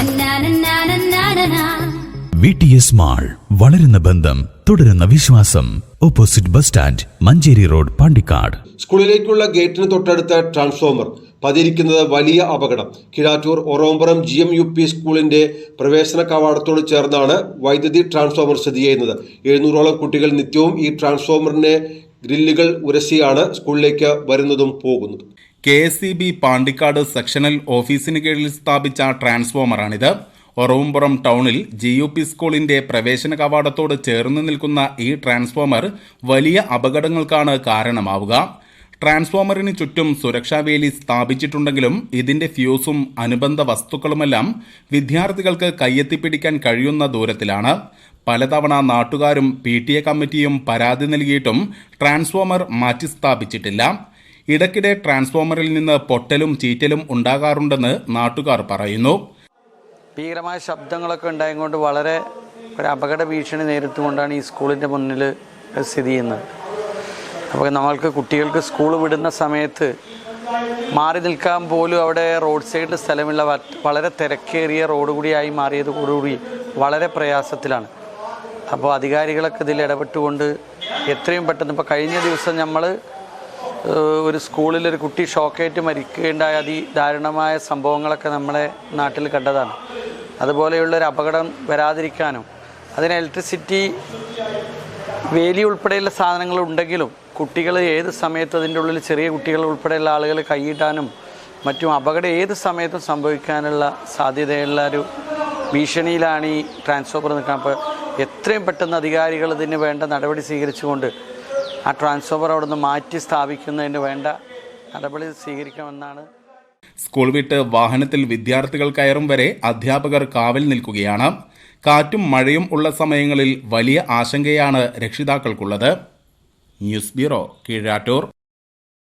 നന്നാനന്നാനന്നാനനാ. V T S mall വളരുന്ന ബന്ധം തുടരുന്ന വിശ്വാസം. Opposite bus stand Manjeri road Pandikkad. സ്കൂളിലേക്കുള്ള ഗേറ്റിന് തൊട്ടടുത്ത ട്രാൻസ്ഫോമർ. പതിയിരിക്കുന്നത് വലിയ അപകടം. Kizhattur Orompuram G M U P സ്കൂളിന്റെ പ്രവേശന കവാടത്തോട് ചേർന്നാണ് വൈദ്യുതി ട്രാൻസ്ഫോമർ സ്ഥിതി ചെയ്യുന്നത്. എഴുന്നൂറോളം കുട്ടികൾ നിത്യവും ഈ ട്രാൻസ്ഫോമറിന്റെ ഗ്രില്ലുകൾ ഉരസിയാണ് സ്കൂളിലേക്ക് വരുന്നതും പോകുന്നതും. K S C B Pandikkad sectional ഓഫീസിന് കീഴിൽ സ്ഥാപിച്ച ട്രാൻസ്ഫോമറാണിത്. ഒറവുംപുറം ടൗണിൽ ജി യു പി സ്കൂളിന്റെ പ്രവേശന കവാടത്തോട് ചേർന്ന് നിൽക്കുന്ന ഈ ട്രാൻസ്ഫോമർ വലിയ അപകടങ്ങൾക്കാണ് കാരണമാവുക. ട്രാൻസ്ഫോമറിന് ചുറ്റും സുരക്ഷാ വേലി സ്ഥാപിച്ചിട്ടുണ്ടെങ്കിലും ഇതിന്റെ ഫ്യൂസും അനുബന്ധ വസ്തുക്കളുമെല്ലാം വിദ്യാർത്ഥികൾക്ക് കയ്യെത്തിപ്പിടിക്കാൻ കഴിയുന്ന ദൂരത്തിലാണ്. പലതവണ നാട്ടുകാരും പി ടി എ കമ്മിറ്റിയും പരാതി നൽകിയിട്ടും ട്രാൻസ്ഫോമർ മാറ്റി സ്ഥാപിച്ചിട്ടില്ല ഇടയ്ക്കിടെ ട്രാൻസ്ഫോമറിൽ നിന്ന് പൊട്ടലും ചീറ്റലും ഉണ്ടാകാറുണ്ടെന്ന് നാട്ടുകാർ പറയുന്നു. ഭീകരമായ ശബ്ദങ്ങളൊക്കെ ഉണ്ടായതുകൊണ്ട് വളരെ ഒരു അപകട ഭീഷണി നേരിട്ടുകൊണ്ടാണ് ഈ സ്കൂളിന്റെ മുന്നിൽ സ്ഥിതി ചെയ്യുന്നത്. അപ്പോൾ നമ്മൾക്ക് കുട്ടികൾക്ക് സ്കൂൾ വിടുന്ന സമയത്ത് മാറി നിൽക്കാൻ പോലും അവിടെ റോഡ് സൈഡിൽ സ്ഥലമില്ല. വളരെ തിരക്കേറിയ റോഡ് കൂടിയായി മാറിയത് കൂടി വളരെ പ്രയാസത്തിലാണ്. അപ്പോൾ അധികാരികളൊക്കെ ഇതിൽ ഇടപെട്ടുകൊണ്ട് എത്രയും പെട്ടെന്ന് ഇപ്പോൾ കഴിഞ്ഞ ദിവസം നമ്മൾ ഒരു സ്കൂളിൽ ഒരു കുട്ടി ഷോക്കേറ്റ് മരിക്കുകയുണ്ടായ അതിദാരുണമായ സംഭവങ്ങളൊക്കെ നമ്മളെ നാട്ടിൽ കണ്ടതാണ്. അതുപോലെയുള്ളൊരു അപകടം വരാതിരിക്കാനും അതിന് ഇലക്ട്രിസിറ്റി വേലി ഉൾപ്പെടെയുള്ള സാധനങ്ങൾ ഉണ്ടെങ്കിലും കുട്ടികൾ ഏത് സമയത്തും അതിന്റെ ഉള്ളിൽ ചെറിയ കുട്ടികൾ ഉൾപ്പെടെയുള്ള ആളുകൾ കൈയിട്ടാനും മറ്റും അപകടം ഏത് സമയത്തും സംഭവിക്കാനുള്ള സാധ്യതയുള്ള ഒരു ഭീഷണിയിലാണ് ഈ ട്രാൻസ്ഫോമർ നിൽക്കുന്നത്. അപ്പോൾ എത്രയും പെട്ടെന്ന് അധികാരികൾ ഇതിന് വേണ്ട നടപടി സ്വീകരിച്ചുകൊണ്ട് ആ ട്രാൻസ്ഫോമർ അവിടെ നിന്ന് മാറ്റി സ്ഥാപിക്കുന്നതിന് വേണ്ട നടപടി സ്വീകരിക്കണമെന്നാണ് സ്കൂൾ വിട്ട് വാഹനത്തിൽ വിദ്യാർത്ഥികൾ കയറും വരെ അധ്യാപകർ കാവൽ നിൽക്കുകയാണ്. കാറ്റും മഴയും ഉള്ള സമയങ്ങളിൽ വലിയ ആശങ്കയാണ് രക്ഷിതാക്കൾക്കുള്ളത്. News bureau Keezhattoor.